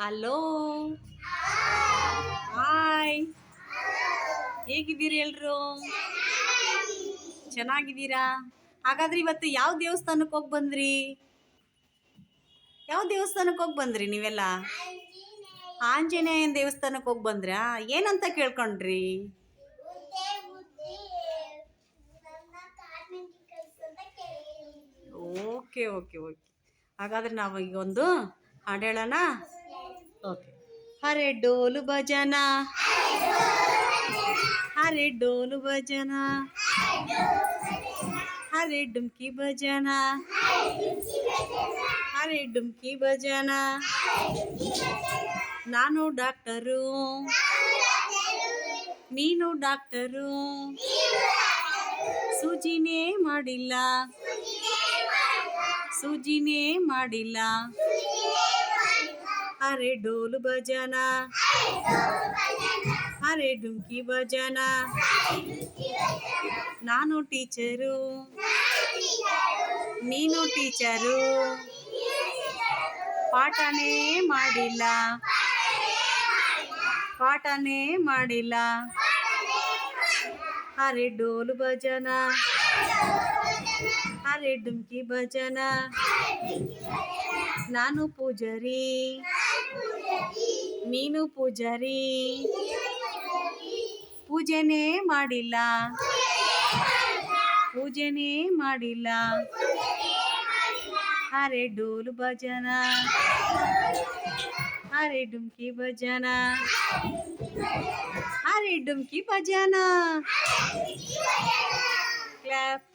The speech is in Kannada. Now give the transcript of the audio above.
ಹಲೋ ಹಾಯ್ ಹೇಗಿದ್ದೀರಿ ಎಲ್ರು? ಚೆನ್ನಾಗಿದ್ದೀರಾ? ಹಾಗಾದ್ರೆ ಇವತ್ತು ಯಾವ ದೇವಸ್ಥಾನಕ್ಕೆ ಹೋಗಿ ಬಂದ್ರಿ? ಯಾವ ದೇವಸ್ಥಾನಕ್ಕೆ ಹೋಗಿ ಬಂದ್ರಿ ನೀವೆಲ್ಲ? ಆಂಜನೇಯನ ದೇವಸ್ಥಾನಕ್ಕೆ ಹೋಗಿ ಬಂದ್ರಾ? ಏನಂತ ಕೇಳ್ಕೊಂಡ್ರಿ? Okay okay okay. ಹಾಗಾದ್ರೆ ನಾವು ಈಗ ಒಂದು ಹಾಡು ಹೇಳೋಣ ಓಕೆ. ಹರೆ ಡೋಲು ಭಜನ. ಹರೆ ಡೋಲು ಭಜನ. ಹರೆ ಡುಮ್ಕಿ ಭಜನ. ಹರೆ ಡುಮ್ಕಿ ಭಜನ. ನಾನು ಡಾಕ್ಟರು. ನೀನು ಡಾಕ್ಟರು. ಸೂಜಿನೇ ಮಾಡಿಲ್ಲ. ಸೂಜಿನೇ ಮಾಡಿಲ್ಲ. ಅರೆ ಡೋಲು ಭಜನ ಅರೆ ಡುಮ್ಕಿ ಭಜನ ನಾನು ಟೀಚರು ನೀನು ಟೀಚರು ಪಾಠನೇ ಮಾಡಿಲ್ಲ ಪಾಠನೇ ಮಾಡಿಲ್ಲ ಅರೆ ಡೋಲು ಭಜನ ಅರೆ ಡುಮ್ಕಿ ಭಜನ ನಾನು ಪೂಜಾರಿ ನೀನು ಪೂಜಾರಿ. ಪೂಜೆನೇ ಮಾಡಿಲ್ಲ. ಪೂಜೆನೇ ಮಾಡಿಲ್ಲ. ಅರೆ ಡೋಲು ಭಜನ. ಅರೆ ಡುಮ್ಕಿ ಭಜನ. ಅರೆ ಡುಮ್ಕಿ ಭಜನ. ಕ್ಲಾಪ್.